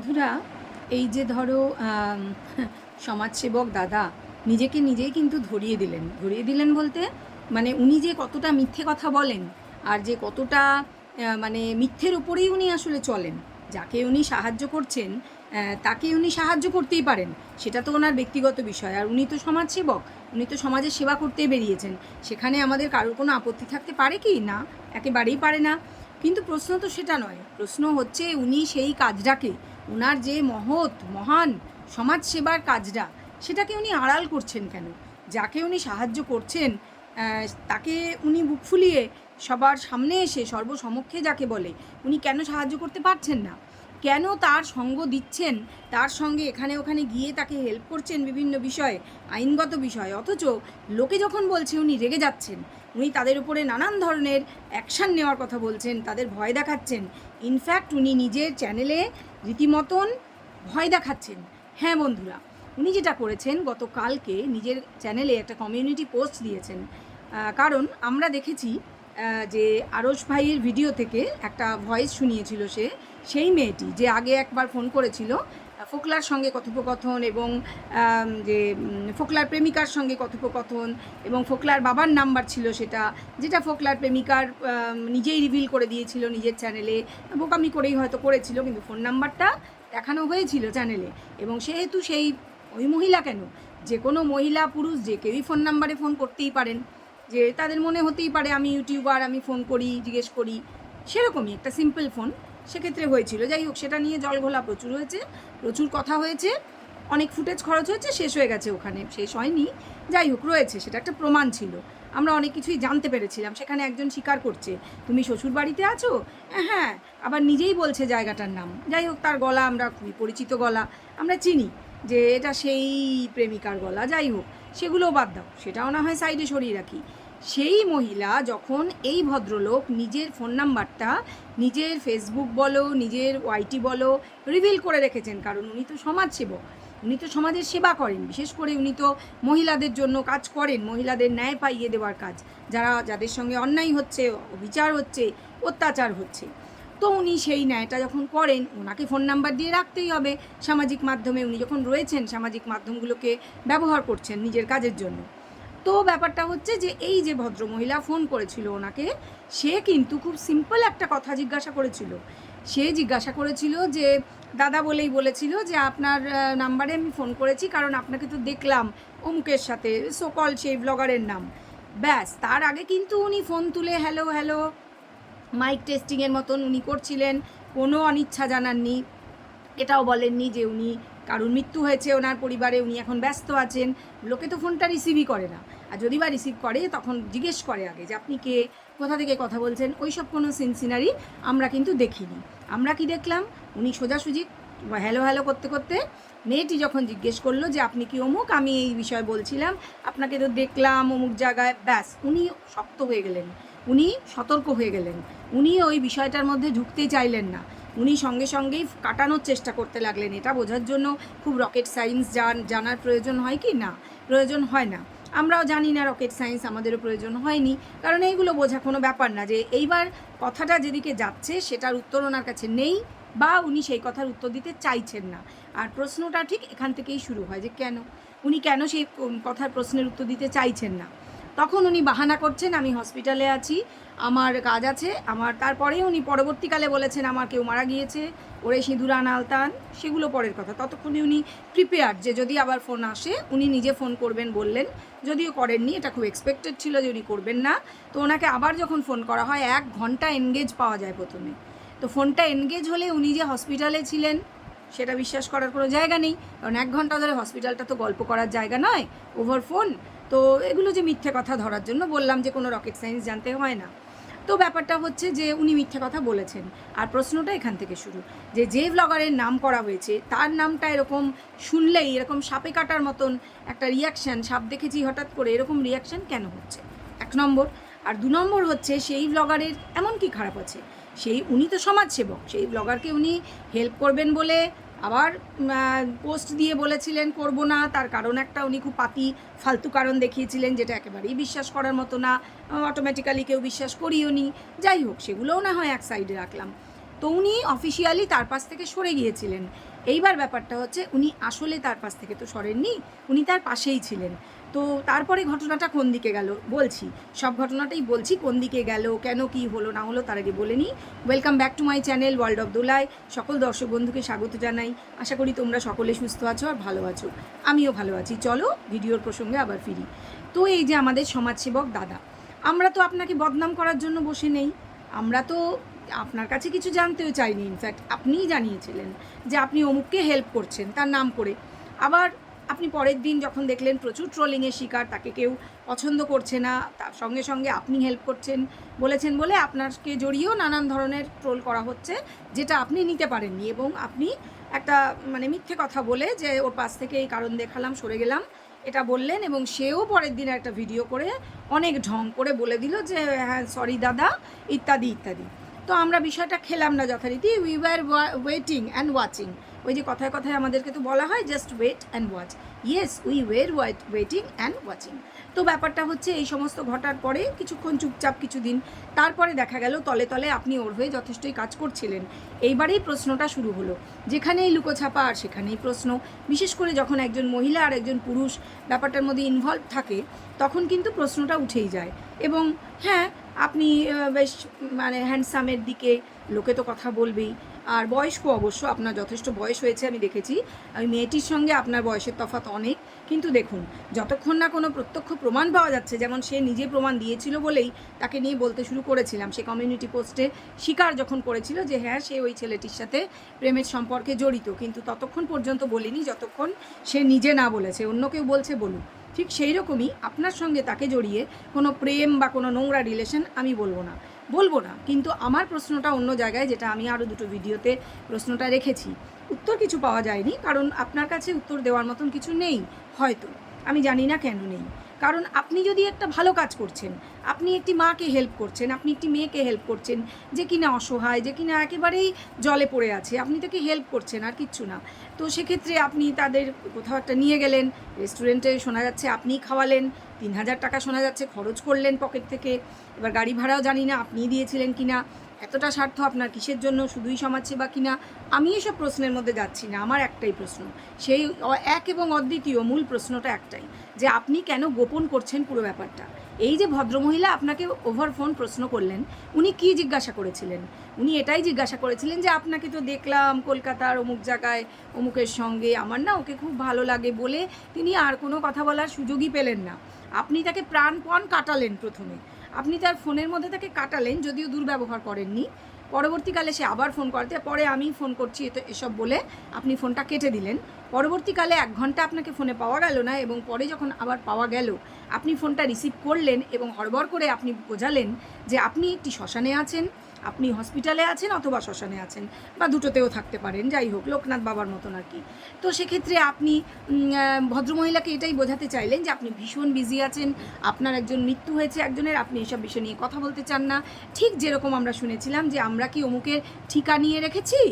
বন্ধুরা, এই যে ধরো সমাজসেবক দাদা, নিজেকে নিজেই কিন্তু ধরিয়ে দিলেন। ধরিয়ে দিলেন বলতে মানে উনি যে কতটা মিথ্যে কথা বলেন আর যে কতটা মানে মিথ্যের উপরেই উনি আসলে চলেন, যাকে উনি সাহায্য করছেন তাকে উনি সাহায্য করতেই পারেন, সেটা তো ওনার ব্যক্তিগত বিষয়। আর উনি তো সমাজসেবক, উনি তো সমাজের সেবা করতেই বেরিয়েছেন, সেখানে আমাদের কারোর কোনো আপত্তি থাকতে পারে কি? না, একেবারেই পারে না। কিন্তু প্রশ্ন তো সেটা নয়, প্রশ্ন হচ্ছে উনি সেই কাজটাকে ওনার যে মহৎ, মহান সমাজসেবার কাজটা, সেটাকে উনি আড়াল করছেন কেন? যাকে উনি সাহায্য করছেন তাকে উনি বুক ফুলিয়ে সবার সামনে এসে, সর্বসমক্ষে যাকে বলে, উনি কেন সাহায্য করতে পারছেন না? কেন তার সঙ্গ দিচ্ছেন? তার সঙ্গে এখানে ওখানে গিয়ে তাকে হেল্প করছেন বিভিন্ন বিষয়ে, আইনগত বিষয়ে, অথচ লোকে যখন বলছে উনি রেগে যাচ্ছেন, উনি তাদের উপরে নানান ধরনের অ্যাকশান নেওয়ার কথা বলছেন, তাদের ভয় দেখাচ্ছেন। ইনফ্যাক্ট উনি নিজের চ্যানেলে রীতিমতন ভয় দেখাচ্ছেন। হ্যাঁ বন্ধুরা, উনি যেটা করেছেন, গতকালকে নিজের চ্যানেলে একটা কমিউনিটি পোস্ট দিয়েছেন। কারণ আমরা দেখেছি যে আরশ ভাইয়ের ভিডিও থেকে একটা ভয়েস শুনিয়েছিল সে, সেই মেয়েটি যে আগে একবার ফোন করেছিল ফোকলার সঙ্গে কথোপকথন এবং যে ফোকলার প্রেমিকার সঙ্গে কথোপকথন এবং ফোকলার বাবার নাম্বার ছিল সেটা, যেটা ফোকলার প্রেমিকার নিজেই রিভিল করে দিয়েছিল নিজের চ্যানেলে। বোকামি করেই হয়তো করেছিল, কিন্তু ফোন নাম্বারটা দেখানো হয়েছিল চ্যানেলে। এবং সেহেতু সেই, ওই মহিলা কেন? যে কোনো মহিলা, পুরুষ, যে কেউই ফোন নাম্বারে ফোন করতেই পারেন। যে তাদের মনে হতেই পারে, আমি ইউটিউবার, আমি ফোন করি, জিজ্ঞেস করি। সেরকমই একটা সিম্পল ফোন। সেক্ষেত্রে হয়েছিল। যাই হোক, সেটা নিয়ে জলঘোলা প্রচুর হয়েছে, প্রচুর কথা হয়েছে, অনেক ফুটেজ খরচ হয়েছে, শেষ হয়ে গেছে ওখানে, শেষ হয়নি। যাই হোক, রয়েছে, সেটা একটা প্রমাণ ছিল। আমরা অনেক কিছুই জানতে পেরেছিলাম, সেখানে একজন স্বীকার করছে, তুমি শ্বশুর বাড়িতে আছো? হ্যাঁ আবার নিজেই বলছে জায়গাটার নাম। যাই হোক, তার গলা আমরা খুবই পরিচিত গলা, আমরা চিনি যে এটা সেই প্রেমিকার গলা। যাই হোক সেগুলোও বাদ দাও, সেটাও না হয় সাইডে সরিয়ে রাখি। সেই মহিলা যখন এই ভদ্রলোক নিজের ফোন নাম্বারটা নিজের ফেসবুক বলো, নিজের ওয়াইটি বলো রিভিল করে রেখেছেন, কারণ উনি তো সমাজসেবক, উনি তো সমাজের সেবা করেন, বিশেষ করে উনি তো মহিলাদের জন্য কাজ করেন, মহিলাদের ন্যায় পাইয়ে দেওয়ার কাজ, যারা যাদের সঙ্গে অন্যায় হচ্ছে বিচার হচ্ছে, অত্যাচার হচ্ছে। তো উনি সেই ন্যায়টা যখন করেন, ওনাকে ফোন নাম্বার দিয়ে রাখতেই হবে। সামাজিক মাধ্যমে উনি যখন রয়েছেন, সামাজিক মাধ্যমগুলোকে ব্যবহার করছেন নিজের কাজের জন্য। তো ব্যাপারটা হচ্ছে যে এই যে ভদ্রমহিলা ফোন করেছিল ওনাকে, সে কিন্তু খুব সিম্পল একটা কথা জিজ্ঞাসা করেছিল। সে জিজ্ঞাসা করেছিল যে, দাদা বলেই বলেছিল যে আপনার নাম্বারে আমি ফোন করেছি কারণ আপনাকে তো দেখলাম অমুকের সাথে সকল সেই ব্লগারের নাম। ব্যাস, তার আগে কিন্তু উনি ফোন তুলে হ্যালো হ্যালো। মাইক টেস্টিংয়ের মতন উনি করছিলেন, কোনো অনিচ্ছা জানাননি। এটাও বলেননি যে উনি কারুর মৃত্যু হয়েছে ওনার পরিবারে, উনি এখন ব্যস্ত আছেন, লোকে তো ফোনটা রিসিভই করে না। আর যদি বা রিসিভ করে, তখন জিজ্ঞেস করে আগে যে আপনি কে, কোথা থেকে কথা বলছেন ওই সব কোনো সিনসিনারি আমরা কিন্তু দেখিনি। আমরা কি দেখলাম? উনি সোজাসুজি হ্যালো হ্যালো করতে করতে মেয়েটি যখন জিজ্ঞেস করল যে আপনি কি অমুক, আমি এই বিষয়ে বলছিলাম, আপনাকে তো দেখলাম অমুক জায়গায়, ব্যাস, উনি শক্ত হয়ে গেলেন। উনি সতর্ক হয়ে গেলেন। উনি ওই বিষয়টার মধ্যে ঢুকতেই চাইলেন না। উনি সঙ্গে সঙ্গেই কাটানোর চেষ্টা করতে লাগলেন। এটা বোঝার জন্য খুব রকেট সায়েন্স জান, জানার প্রয়োজন হয় কি? না, প্রয়োজন হয় না। আমরাও জানি না রকেট সায়েন্স আমাদেরও প্রয়োজন হয়নি। কারণ এইগুলো বোঝা কোনো ব্যাপার না যে এইবার কথাটা যেদিকে যাচ্ছে সেটার উত্তর ওনার কাছে নেই বা উনি সেই কথার উত্তর দিতে চাইছেন না। আর প্রশ্নটা ঠিক এখান থেকেই শুরু হয় যে কেন? উনি কেন সেই কথার প্রশ্নের উত্তর দিতে চাইছেন না? তখন উনি বাহানা করছেন, আমি হসপিটালে আছি, আমার কাজ আছে, আমার তারপরে উনি পরবর্তীকালে বলেছেন, আমার কেউ মারা গিয়েছে, ওরে সিঁদুরান আলতান, সেগুলো পরের কথা। ততক্ষণে উনি প্রিপেয়ার যে যদি আবার ফোন আসে, উনি নিজে ফোন করবেন বললেন, যদিও করেননি, এটা খুব এক্সপেক্টেড ছিল যে উনি করবেন না। তো ওনাকে আবার যখন ফোন করা হয়, এক ঘণ্টা এনগেজ পাওয়া যায় প্রথমে। তো ফোনটা এনগেজ হলে উনি যে হসপিটালে ছিলেন, সেটা বিশ্বাস করার কোনো জায়গা নেই। কারণ এক ঘণ্টা ধরে হসপিটালটা তো গল্প করার জায়গা নয় ওভার ফোন তো এগুলো যে মিথ্যে কথা ধরার জন্য বললাম যে কোনো রকেট সায়েন্স জানতে হয় না। তো ব্যাপারটা হচ্ছে যে উনি মিথ্যে কথা বলেছেন। আর প্রশ্নটা এখান থেকে শুরু। যে যে ব্লগারের নাম করা হয়েছে, তার নামটা এরকম শুনলেই, এরকম সাপে কাটার মতন একটা রিয়াকশান সাপ দেখেছি হঠাৎ করে, এরকম রিয়াকশান কেন হচ্ছে? এক নম্বর। আর দু নম্বর হচ্ছে, সেই ব্লগারের এমন কি খারাপ আছে? সেই উনি তো সমাজসেবক, সেই ব্লগারকে উনি হেল্প করবেন বলে আবার পোস্ট দিয়ে বলেছিলেন, করব না। তার কারণ একটা উনি খুব পাতি, ফালতু কারণ দেখিয়েছিলেন, যেটা একেবারেই বিশ্বাস করার মতো না। অটোমেটিক্যালি কেউ বিশ্বাস করিও নি। যাই হোক, সেগুলোও না হয় এক সাইডে রাখলাম। তো উনি অফিসিয়ালি তার পাশ থেকে সরে গিয়েছিলেন। এইবার ব্যাপারটা হচ্ছে উনি আসলে তার পাশ থেকে তো সরেননি, উনি তার পাশেই ছিলেন। তো তারপরে ঘটনাটা কোন দিকে গেল? বলছি, সব ঘটনাটাই বলছি কোন দিকে গেল, কেন, কি হলো, না হলো তার আগে বলে নিই। Welcome back to my channel World of Dolai সকল দর্শক বন্ধুকে স্বাগত জানাই। আশা করি তোমরা সকলে সুস্থ আছো আর ভালো আছো। আমিও ভালো আছি। চলো ভিডিওর প্রসঙ্গে আবার ফিরি। তো এই যে আমাদের সমাজসেবক দাদা, আমরা তো আপনাকে বদনাম করার জন্য বসে নেই। আমরা তো আপনার কাছে কিছু জানতেও চাইনি ইনফ্যাক্ট আপনিই জানিয়েছিলেন যে আপনি অমুককে হেল্প করছেন, তার নাম করে। আবার আপনি পরের দিন যখন দেখলেন প্রচুর ট্রোলিংয়ের শিকার, তাকে কেউ পছন্দ করছে না, তার সঙ্গে সঙ্গে আপনি হেল্প করছেন, বলেছেন বলে আপনাকে জড়িয়েও নানান ধরনের ট্রোল করা হচ্ছে, যেটা আপনি নিতে পারেননি এবং আপনি একটা মানে মিথ্যে কথা বলে যে ওর পাশ থেকে এই কারণ দেখালাম, সরে গেলাম, এটা বললেন এবং সেও পরের দিন একটা ভিডিও করে অনেক ঢং করে বলে দিল যে হ্যাঁ সরি দাদা, ইত্যাদি ইত্যাদি। তো আমরা বিষয়টা খেলাম না যথারীতি। We were waiting and watching ওই যে কথায় কথায় আমাদেরকে তো বলা হয় just wait and watch yes we were waiting and watching তো ব্যাপারটা হচ্ছে এই সমস্ত ঘটার পরে কিছুক্ষণ চুপচাপ কিছুদিন, তারপরে দেখা গেল তলে তলে আপনি ওর হয়ে যথেষ্টই কাজ করছিলেন। এইবারেই প্রশ্নটা শুরু হলো। যেখানেই লুকোছাপা আর সেখানেই প্রশ্ন। বিশেষ করে যখন একজন মহিলা আর একজন পুরুষ ব্যাপারটার মধ্যে ইনভলভ থাকে, তখন কিন্তু প্রশ্নটা উঠেই যায়। এবং হ্যাঁ আপনি বেশ মানে হ্যান্ডসামের দিকে লোকে তো কথা বলবেই। আর বয়স্ক অবশ্য, আপনার যথেষ্ট বয়স হয়েছে, আমি দেখেছি। ওই মেয়েটির সঙ্গে আপনার বয়সের তফাৎ অনেক। কিন্তু দেখুন, যতক্ষণ না কোনো প্রত্যক্ষ প্রমাণ পাওয়া যাচ্ছে, যেমন সে নিজে প্রমাণ দিয়েছিল বলেই তাকে নিয়ে বলতে শুরু করেছিলাম। সে কমিউনিটি পোস্টে স্বীকার যখন করেছিল যে হ্যাঁ সে ওই ছেলেটির সাথে প্রেমের সম্পর্কে জড়িত। কিন্তু ততক্ষণ পর্যন্ত বলিনি, যতক্ষণ সে নিজে না বলেছে। অন্য কেউ বলছে, বলুক। ঠিক সেই রকমই আপনার সঙ্গে তাকে জড়িয়ে কোনো প্রেম বা কোনো নোংরা রিলেশন আমি বলব না। বলব না, কিন্তু আমার প্রশ্নটা অন্য জায়গায়, যেটা আমি আরও দুটো ভিডিওতে প্রশ্নটা রেখেছি। উত্তর কিছু পাওয়া যায়নি, কারণ আপনার কাছে উত্তর দেওয়ার মতন কিছু নেই, হয়তো। আমি জানি না কেন নেই। কারণ আপনি যদি একটা ভালো কাজ করছেন, আপনি একটি মাকে হেল্প করছেন, আপনি একটি মেয়েকে হেল্প করছেন, যে কিনা অসহায়, যে কিনা একেবারেই জলে পড়ে আছে, আপনি তাকে হেল্প করছেন আর কিচ্ছু না। তো সেক্ষেত্রে আপনি তাদের কোথাও একটা নিয়ে গেলেন রেস্টুরেন্টে শোনা যাচ্ছে আপনিই খাওয়ালেন, তিন হাজার টাকা শোনা যাচ্ছে, খরচ করলেন পকেট থেকে। এবার গাড়ি ভাড়াও জানি না আপনিই দিয়েছিলেন কিনা। এতটা স্বার্থ আপনার কিসের জন্য? শুধুই সমাজসেবা কিনা? আমি এসব প্রশ্নের মধ্যে যাচ্ছি না, আমার একটাই প্রশ্ন। সেই এক এবং অদ্বিতীয় মূল প্রশ্নটা একটাই, যে আপনি কেন গোপন করছেন পুরো ব্যাপারটা? এই যে ভদ্রমহিলা আপনাকে ওভার ফোন প্রশ্ন করলেন, উনি কি জিজ্ঞাসা করেছিলেন? উনি এটাই জিজ্ঞাসা করেছিলেন যে, আপনাকে তো দেখলাম কলকাতার অমুক জায়গায় অমুকের সঙ্গে। আমার না ওকে খুব ভালো লাগে বলে তিনি আর কোনো কথা বলার সুযোগই পেলেন না। আপনি তাকে প্রাণপণ কাটালেন প্রথমে। আপনি তার ফোনের মধ্যে তাকে কাটালেন, যদিও দুর্ব্যবহার করেননি। পরবর্তীকালে সে আবার ফোন করতে, পরে আমি ফোন করছি এতো এসব বলে আপনি ফোনটা কেটে দিলেন। পরবর্তীকালে এক ঘণ্টা আপনাকে ফোনে পাওয়া গেল না এবং পরে যখন আবার পাওয়া গেল, আপনি ফোনটা রিসিভ করলেন এবং হড়বড় করে আপনি বোঝালেন যে আপনি একটি শ্মশানে আছেন। আপনি হসপিটালে আছেন অথবা শ্মশানে আছেন বা দুটোতেও থাকতে পারেন, যাই হোক, লোকনাথ বাবার মতন আর কি। তো সেক্ষেত্রে আপনি ভদ্রমহিলাকে এটাই বোঝাতে চাইলেন যে আপনি ভীষণ বিজি আছেন, আপনার একজন মৃত্যু হয়েছে একজনের, আপনি এসব বিষয় নিয়ে কথা বলতে চান না। ঠিক যেরকম আমরা শুনেছিলাম যে আমরা কি অমুকের ঠিকা নিয়ে রেখেছি?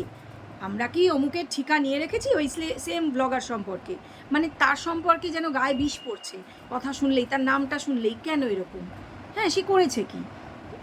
আমরা কি অমুকের ঠিকা নিয়ে রেখেছি ওই সেম ব্লগার সম্পর্কে? মানে তার সম্পর্কে যেন গায়ে বিষ পড়ছে। কথা শুনলেই, তার নামটা শুনলেই কেন এরকম? হ্যাঁ সে করেছে কি?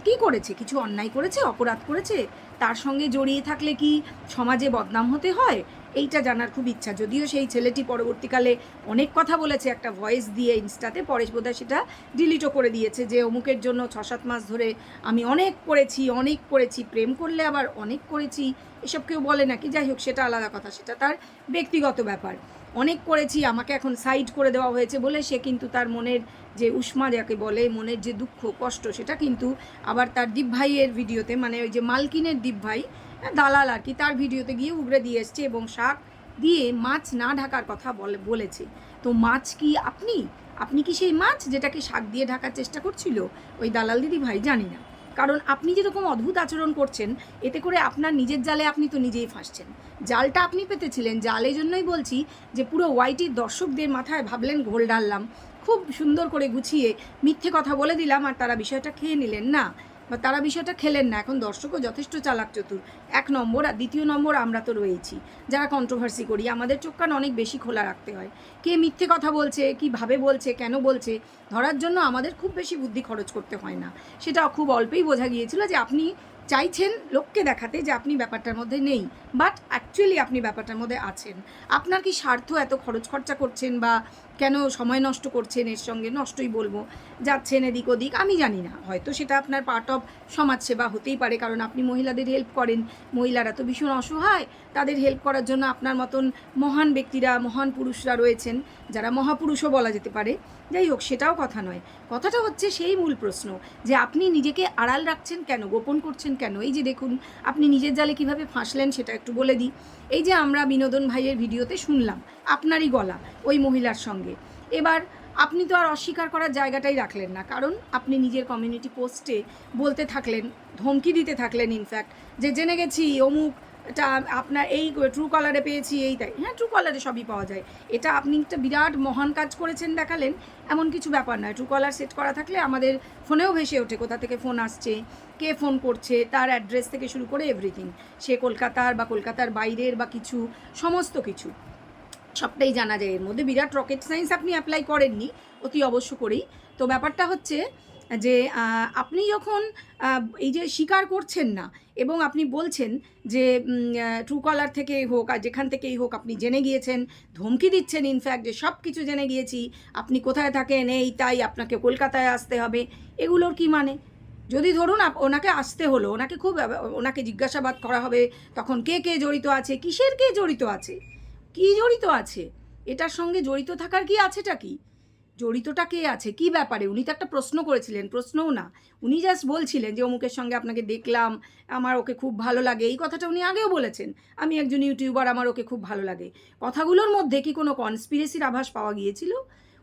কি করেছে? কিছু অন্যায় করেছে? অপরাধ করেছে? তার সঙ্গে জড়িয়ে থাকলে কি সমাজে বদনাম হতে হয়? এইটা জানার খুব ইচ্ছা। যদিও সেই ছেলেটি পরবর্তীকালে অনেক কথা বলেছে, একটা ভয়েস দিয়ে ইনস্টাতে। পরেশ বোধহয় সেটা ডিলিটও করে দিয়েছে যে, অমুকের জন্য ছ সাত মাস ধরে আমি অনেক করেছি অনেক করেছি। প্রেম করলে আবার অনেক করেছি। এসব কেউ বলে নাকি? যাই হোক, সেটা আলাদা কথা, সেটা তার ব্যক্তিগত ব্যাপার। অনেক করেছি আমাকে এখন সাইড করে দেওয়া হয়েছে বলে সে কিন্তু তার মনের যে উষ্মা যাকে বলে মনের যে দুঃখ কষ্ট সেটা কিন্তু আবার তার দীপ ভাইয়ের ভিডিওতে মানে ওই যে মালকিনের দীপ ভাই হ্যাঁ, দালাল আর কি তার ভিডিওতে গিয়ে উগড়ে দিয়ে এসছে এবং শাক দিয়ে মাছ না ঢাকার কথা বলে বলেছে। তো মাছ কি আপনি? আপনি কি সেই মাছ যেটাকে শাক দিয়ে ঢাকার চেষ্টা করছিল? ওই দালাল দিদি ভাই জানি না। কারণ আপনি যেরকম অদ্ভুত আচরণ করছেন, এতে করে আপনার নিজের জালে আপনি তো নিজেই ফাঁসছেন। জালটা আপনি পেতেছিলেন, জালে জন্যই বলছি যে পুরো ওয়াইটির দর্শকদের মাথায় ভাবলেন ঘোল ডাললাম খুব সুন্দর করে গুছিয়ে মিথ্যে কথা বলে দিলাম আর তারা বিষয়টা খেয়ে নিলেন না। বা তারা বিষয়টা খেলেন না। এখন দর্শকও যথেষ্ট চালাক চতুর। এক নম্বর আর দ্বিতীয় নম্বর আমরা তো রয়েছি। যারা কন্ট্রোভার্সি করি, আমাদের চোখ কান অনেক বেশি খোলা রাখতে হয়। কে মিথ্যে কথা বলছে, কীভাবে বলছে, কেন বলছে, ধরার জন্য আমাদের খুব বেশি বুদ্ধি খরচ করতে হয় না। সেটা খুব অল্পেই বোঝা গিয়েছিল যে আপনি চাইছেন লোককে দেখাতে যে আপনি ব্যাপারটার মধ্যে নেই। বাট অ্যাকচুয়ালি আপনি ব্যাপারটার মধ্যে আছেন। আপনার কি স্বার্থ এত খরচ খরচা করছেন বা কেন সময় নষ্ট করছেন এর সঙ্গে? নষ্টই বলব। যাচ্ছেন এদিক ওদিক, আমি জানি না। হয়তো সেটা আপনার পার্ট অফ সমাজসেবা হতেই পারে, কারণ আপনি মহিলাদের হেল্প করেন। মহিলারা তো ভীষণ অসহায়। তাদের হেল্প করার জন্য আপনার মতন মহান ব্যক্তিরা, মহান পুরুষরা রয়েছেন, যারা মহাপুরুষও বলা যেতে পারে। যাই হোক, সেটাও কথা নয়। কথাটা হচ্ছে সেই মূল প্রশ্ন যে আপনি নিজেকে আড়াল রাখছেন কেন? গোপন করছেন কেন? এই যে দেখুন, আপনি নিজের জালে কীভাবে ফাঁসলেন সেটা একটু বলে দিই। এই যে আমরা বিনোদন ভাইয়ের ভিডিওতে শুনলাম, আপনারই গলা ওই মহিলার সঙ্গে। এবার আপনি তো আর অস্বীকার করার জায়গাটাই রাখলেন না, কারণ আপনি নিজের কমিউনিটি পোস্টে বলতে থাকলেন, ধমকি দিতে থাকলেন ইনফ্যাক্ট যে জেনে গেছি অমুক এটা আপনার এই ট্রু কলারে পেয়েছি, এই তাই। হ্যাঁ ট্রু কলারে সবই পাওয়া যায়। এটা আপনি একটা বিরাট মহান কাজ করেছেন, দেখালেন। এমন কিছু ব্যাপার নয়। ট্রু কলার সেট করা থাকলে আমাদের ফোনেও ভেসে ওঠে, কোথা থেকে ফোন আসছে, কে ফোন করছে, তার অ্যাড্রেস থেকে শুরু করে এভরিথিং সে কলকাতার বা কলকাতার বাইরের বা কিছু, সমস্ত কিছু। সবটাই জানা যায়। এর মধ্যে বিরাট রকেট সায়েন্স আপনি অ্যাপ্লাই করেননি, অতি অবশ্য করেই। তো ব্যাপারটা হচ্ছে যে আপনি যখন এই যে স্বীকার করছেন না এবং আপনি বলছেন যে ট্রু কলার থেকেই হোক আর যেখান থেকেই হোক আপনি জেনে গিয়েছেন, ধমকি দিচ্ছেন ইনফ্যাক্ট যে সব কিছু জেনে গিয়েছি, আপনি কোথায় থাকেন, এই তাই আপনাকে কলকাতায় আসতে হবে, এগুলোর কি মানে? যদি ধরুন ওনাকে আসতে হলো, ওনাকে খুব, ওনাকে জিজ্ঞাসাবাদ করা হবে, তখন কে কে জড়িত আছে, কিসের কে জড়িত আছে? কি জড়িত আছে? এটার সঙ্গে জড়িত থাকার কি আছেটা কি? জড়িতটা কে আছে? কি ব্যাপারে? উনি তো একটা প্রশ্ন করেছিলেন, প্রশ্নও না। উনি জাস্ট বলছিলেন যে অমুকের সঙ্গে আপনাকে দেখলাম, আমার ওকে খুব ভালো লাগে। এই কথাটা উনি আগেও বলেছেন। আমি একজন ইউটিউবার, আমার ওকে খুব ভালো লাগে। কথাগুলোর মধ্যে কি কোনো কনস্পিরেসির আভাস পাওয়া গিয়েছিল?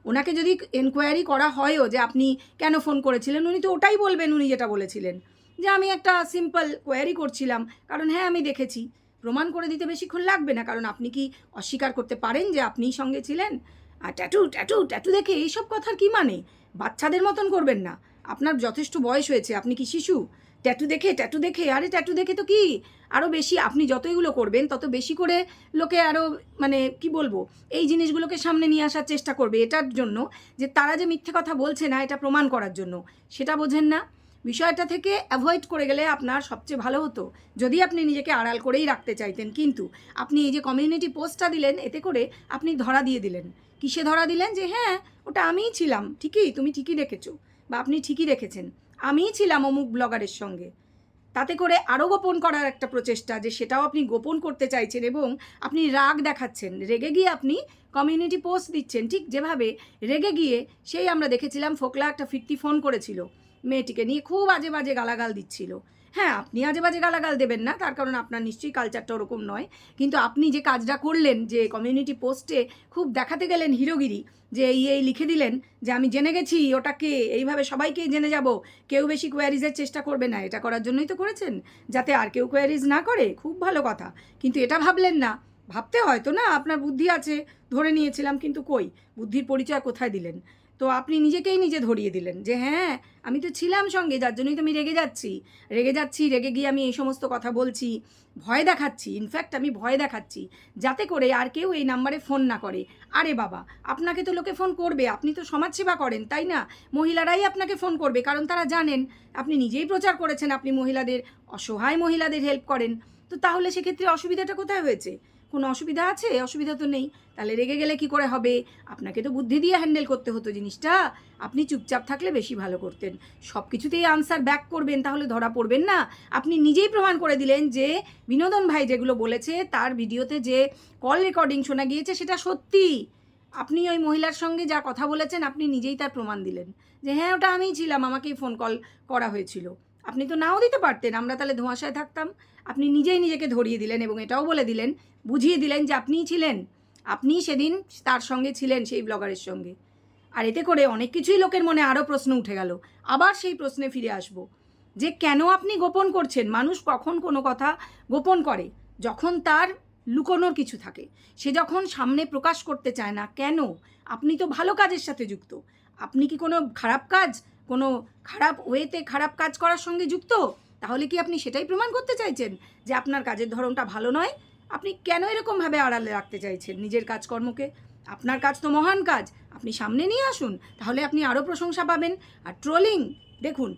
ওনাকে যদি এনকোয়ারি করা হয়ও যে, আপনি কেন ফোন করেছিলেন? উনি তো ওটাই বলবেন, উনি যেটা বলেছিলেন। যে, আমি একটা সিম্পল কোয়ারি করছিলাম, কারণ হ্যাঁ আমি দেখেছি। প্রমাণ করে দিতে বেশিক্ষণ লাগবে না, কারণ আপনি কি অস্বীকার করতে পারেন যে, আপনিই সঙ্গে ছিলেন? আর ট্যাটু ট্যাটু ট্যাটু দেখে এইসব কথার কি মানে? বাচ্চাদের মতন করবেন না। আপনার যথেষ্ট বয়স হয়েছে, আপনি কি শিশু? ট্যাটু দেখে ট্যাটু দেখে, আরে ট্যাটু দেখে তো কি? আরও বেশি আপনি যত এগুলো করবেন, তত বেশি করে লোকে আরও মানে কি বলব, এই জিনিসগুলোকে সামনে নিয়ে আসার চেষ্টা করবে এটার জন্য যে তারা যে মিথ্যে কথা বলছে না, এটা প্রমাণ করার জন্য। সেটা বোঝেন না। বিষয়টা থেকে অ্যাভয়েড করে গেলে আপনার সবচেয়ে ভালো হতো। যদি আপনি নিজেকে আড়াল করেই রাখতে চাইতেন, কিন্তু আপনি এই যে কমিউনিটি পোস্টটা দিলেন, এতে করে আপনি ধরা দিয়ে দিলেন। কিসে ধরা দিলেন যে হ্যাঁ ওটা আমিই ছিলাম। ঠিকই, তুমি ঠিকই দেখেছ। বা আপনি ঠিকই দেখেছেন। আমিই ছিলাম অমুক ব্লগারের সঙ্গে। তাতে করে আরও গোপন করার একটা প্রচেষ্টা যে সেটাও আপনি গোপন করতে চাইছেন এবং আপনি রাগ দেখাচ্ছেন। রেগে গিয়ে আপনি কমিউনিটি পোস্ট দিচ্ছেন। ঠিক যেভাবে রেগে গিয়ে সেই আমরা দেখেছিলাম, ফোকলা একটা ফিরতি ফোন করেছিল। মেয়েটিকে নিয়ে খুব আজে বাজে গালাগাল দিচ্ছিল। হ্যাঁ আপনি আজে বাজে গালাগাল দেবেন না, তার কারণ আপনার নিশ্চয়ই কালচারটা ওরকম নয়। কিন্তু আপনি যে কাজটা করলেন, যে কমিউনিটি পোস্টে খুব দেখাতে গেলেন হিরোগিরি, যে এই এই লিখে দিলেন, যে আমি জেনে গেছি, ওটাকে এইভাবে সবাইকেই জেনে যাব, কেউ বেশি কোয়ারিজের চেষ্টা করবে না, এটা করার জন্যই তো করেছেন, যাতে আর কেউ কোয়ারিজ না করে, খুব ভালো কথা। কিন্তু এটা ভাবলেন না ভাবতে হয়তো না, আপনার বুদ্ধি আছে, ধরে নিয়েছিলাম, কিন্তু কই? বুদ্ধির পরিচয় কোথায় দিলেন? তো আপনি নিজেকেই নিজে ধরিয়ে দিলেন যে হ্যাঁ আমি তো ছিলাম সঙ্গে, যার জন্যই তো আমি রেগে যাচ্ছি। রেগে যাচ্ছি, রেগে গিয়ে আমি এই সমস্ত কথা বলছি, ভয় দেখাচ্ছি ইনফ্যাক্ট আমি ভয় দেখাচ্ছি, যাতে করে আর কেউ এই নাম্বারে ফোন না করে। আরে বাবা, আপনাকে তো লোকে ফোন করবে, আপনি তো সমাজসেবা করেন, তাই না? মহিলারাই আপনাকে ফোন করবে, কারণ তারা জানেন, আপনি নিজেই প্রচার করেছেন, আপনি মহিলাদের, অসহায় মহিলাদের হেল্প করেন। তো তাহলে সেক্ষেত্রে অসুবিধাটা কোথায় হয়েছে? কোনো অসুবিধা আছে? অসুবিধা তো নেই। তাহলে রেগে গেলে কি করে হবে? আপনাকে তো বুদ্ধি দিয়ে হ্যান্ডেল করতে হতো জিনিসটা। আপনি চুপচাপ থাকলে বেশি ভালো করতেন। সব কিছুতেই আনসার ব্যাক করবেন, তাহলে ধরা পড়বেন না। আপনি নিজেই প্রমাণ করে দিলেন যে, বিনোদন ভাই যেগুলো বলেছে, তার ভিডিওতে যে কল রেকর্ডিং শোনা গিয়েছে, সেটা সত্যি। আপনি ওই মহিলার সঙ্গে যা কথা বলেছেন, আপনি নিজেই তার প্রমাণ দিলেন। যে হ্যাঁ ওটা আমিই ছিলাম, আমাকেই ফোন কল করা হয়েছিল। আপনি তো নাও দিতে পারতেন, আমরা তাহলে ধোঁয়াশায় থাকতাম। আপনি নিজেই নিজেকে ধরিয়ে দিলেন এবং এটাও বলে দিলেন বুঝিয়ে দিলেন যে আপনিই ছিলেন। আপনি সেদিন তার সঙ্গে ছিলেন, সেই ব্লগারের সঙ্গে। আর এতে করে অনেক কিছুই লোকের মনে আরও প্রশ্ন উঠে গেল। আবার সেই প্রশ্নে ফিরে আসব। যে কেন আপনি গোপন করছেন? মানুষ কখন কোনো কথা গোপন করে? যখন তার লুকোনোর কিছু থাকে। সে যখন সামনে প্রকাশ করতে চায় না, কেন? আপনি তো ভালো কাজের সাথে যুক্ত। আপনি কি কোনো খারাপ কাজ, কোনো খারাপ ওয়েতে খারাপ কাজ করার সঙ্গে যুক্ত? তাহলে কি আপনি সেটাই প্রমাণ করতে চাইছেন যে আপনার কাজের ধরনটা ভালো নয়? আপনি কেন এরকমভাবে আড়ালে রাখতে চাইছেন নিজের কাজকর্মকে? আপনার কাজ তো মহান কাজ। আপনি সামনে নিয়ে আসুন, তাহলে আপনি আরও প্রশংসা পাবেন। আর ট্রোলিং, দেখুন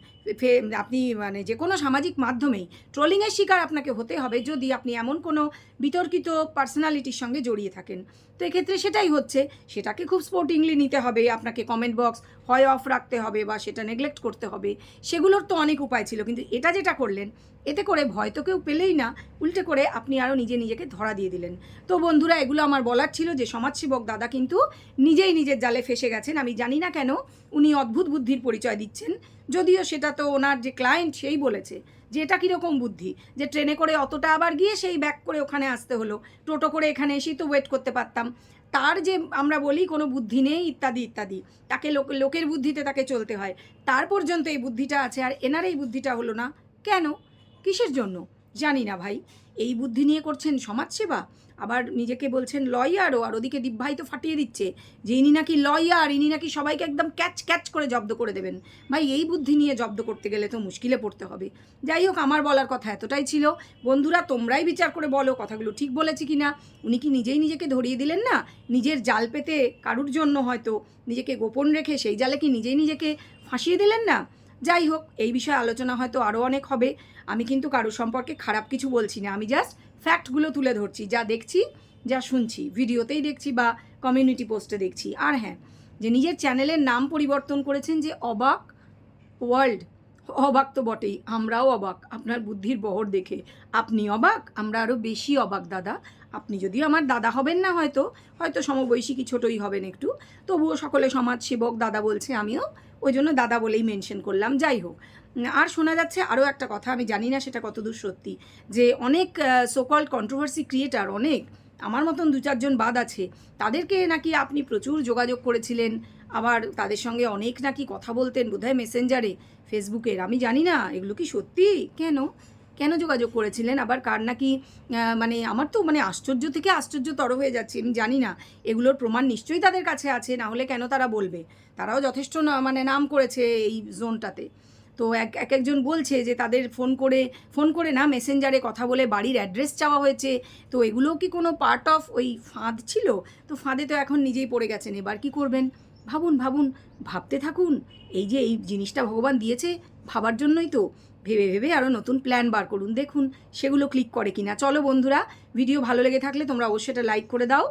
আপনি মানে যে কোনো সামাজিক মাধ্যমেই ট্রোলিংয়ের শিকার আপনাকে হতে হবে যদি আপনি এমন কোনো বিতর্কিত পার্সোনালিটির সঙ্গে জড়িয়ে থাকেন। তো এক্ষেত্রে সেটাই হচ্ছে, সেটাকে খুব স্পোর্টিংলি নিতে হবে, আপনাকে কমেন্ট বক্স হয় অফ রাখতে হবে বা সেটা নেগলেক্ট করতে হবে, সেগুলোর তো অনেক উপায় ছিল। কিন্তু এটা যেটা করলেন, এতে করে ভয় তো কেউ পেলেই না, উল্টে করে আপনি আরও নিজে নিজেকে ধরা দিয়ে দিলেন। তো বন্ধুরা, এগুলো আমার বলার ছিল যে সমাজসেবক দাদা কিন্তু নিজেই নিজের জালে ফেসে গেছেন। আমি জানি না কেন, উনি অদ্ভুত বুদ্ধির পরিচয় দিচ্ছেন, যদিও সেটা তো ওনার যে ক্লায়েন্ট সেই বলেছে যে এটা কীরকম বুদ্ধি? যে ট্রেনে করে অতটা আবার গিয়ে সেই ব্যাক করে ওখানে আসতে হলো। টোটো করে এখানে এসেই তো ওয়েট করতে পারতাম। তার যে আমরা বলি কোনো বুদ্ধি নেই, ইত্যাদি ইত্যাদি। তাকে লোক, লোকের বুদ্ধিতে তাকে চলতে হয়। তার পর্যন্ত এই বুদ্ধিটা আছে আর এনার এই বুদ্ধিটা হলো না। কেন? কিসের জন্য? জানি না ভাই। এই বুদ্ধি নিয়ে করছেন সমাজসেবা? আবার নিজেকে বলছেন লয়ারও, আর ওদিকে দিব্যাই তো ফাটিয়ে দিচ্ছে যে ইনি নাকি লয়ার, ইনি নাকি সবাইকে একদম ক্যাচ ক্যাচ করে জব্দ করে দেবেন। ভাই, এই বুদ্ধি নিয়ে জব্দ করতে গেলে তো মুশকিলে পড়তে হবে। যাই হোক, আমার বলার কথা এতটাই ছিল। বন্ধুরা, তোমরাই বিচার করে বলো কথাগুলো ঠিক বলেছি কি না উনি কি নিজেই নিজেকে ধরিয়ে দিলেন না? নিজের জাল পেতে কারুর জন্য হয়তো নিজেকে গোপন রেখে সেই জালে কি নিজেই নিজেকে ফাঁসিয়ে দিলেন না? যাই হোক, এই বিষয়ে আলোচনা হয়তো আরও অনেক হবে। আমি কিন্তু কারোর সম্পর্কে খারাপ কিছু বলছি না। আমি জাস্ট ফ্যাক্টগুলো তুলে ধরছি, যা দেখছি, যা শুনছি, ভিডিওতেই দেখছি বা কমিউনিটি পোস্টে দেখছি। আর হ্যাঁ যে নিজের চ্যানেলের নাম পরিবর্তন করেছেন যে অবাক ওয়ার্ল্ড, অবাক তো বটেই, আমরাও অবাক, আপনার বুদ্ধির বহর দেখে। আপনি অবাক, আমরা আরও বেশি অবাক, দাদা। আপনি যদিও আমার দাদা হবেন না হয়তো হয়তো সমবয়সী ছোটই হবেন একটু, তবুও সকলে সমাজসেবক, দাদা বলছে আমিও ওই জন্য দাদা বলেই মেনশন করলাম। যাই হোক, আর শোনা যাচ্ছে আরও একটা কথা, আমি জানি না সেটা কতদূর সত্যি, যে অনেক সোকল কন্ট্রোভার্সি ক্রিয়েটার অনেক, আমার মতন দু চারজন বাদ আছে, তাদেরকে নাকি আপনি প্রচুর যোগাযোগ করেছিলেন, আবার তাদের সঙ্গে অনেক নাকি কথা বলতেন বোধহয় মেসেঞ্জারে ফেসবুকের আমি জানি না, এগুলো কি সত্যি? কেন? কেন যোগাযোগ করেছিলেন? আবার কার নাকি মানে আমার তো মানে আশ্চর্য থেকে আশ্চর্যতর হয়ে যাচ্ছে, আমি জানি না। এগুলোর প্রমাণ নিশ্চয়ই তাদের কাছে আছে, না হলে কেন তারা বলবে? তারাও যথেষ্ট মানে নাম করেছে এই জোনটাতে। তো এক এক একজন বলছে যে তাদের ফোন করে ফোন করে না, মেসেঞ্জারে কথা বলে বাড়ির অ্যাড্রেস চাওয়া হয়েছে। তো এগুলো কি কোনো পার্ট অফ ওই ফাঁদ ছিল? তো ফাঁদে তো এখন নিজেই পড়ে গেছেন, এবার কি করবেন? ভাবুন ভাবুন, ভাবতে থাকুন। এই যে এই জিনিসটা ভগবান দিয়েছে, ভাবার জন্যই তো। ভেবে ভেবে আরও নতুন প্ল্যান বার করুন। দেখুন সেগুলো ক্লিক করে কি না চলো বন্ধুরা ভিডিও ভালো লেগে থাকলে তোমরা অবশ্যই এটা লাইক করে দাও।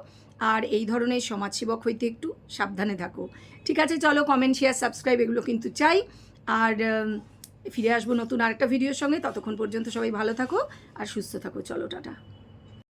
আর এই ধরনের সমাজসেবক হইতে একটু সাবধানে থাকো। ঠিক আছে, চলো কমেন্ট শেয়ার সাবস্ক্রাইব এগুলো কিন্তু চাই। আর ফিরে আসব নতুন আরেকটা ভিডিওর সঙ্গে। ততক্ষণ পর্যন্ত সবাই ভালো থাকো আর সুস্থ থাকো। চলো, টাটা।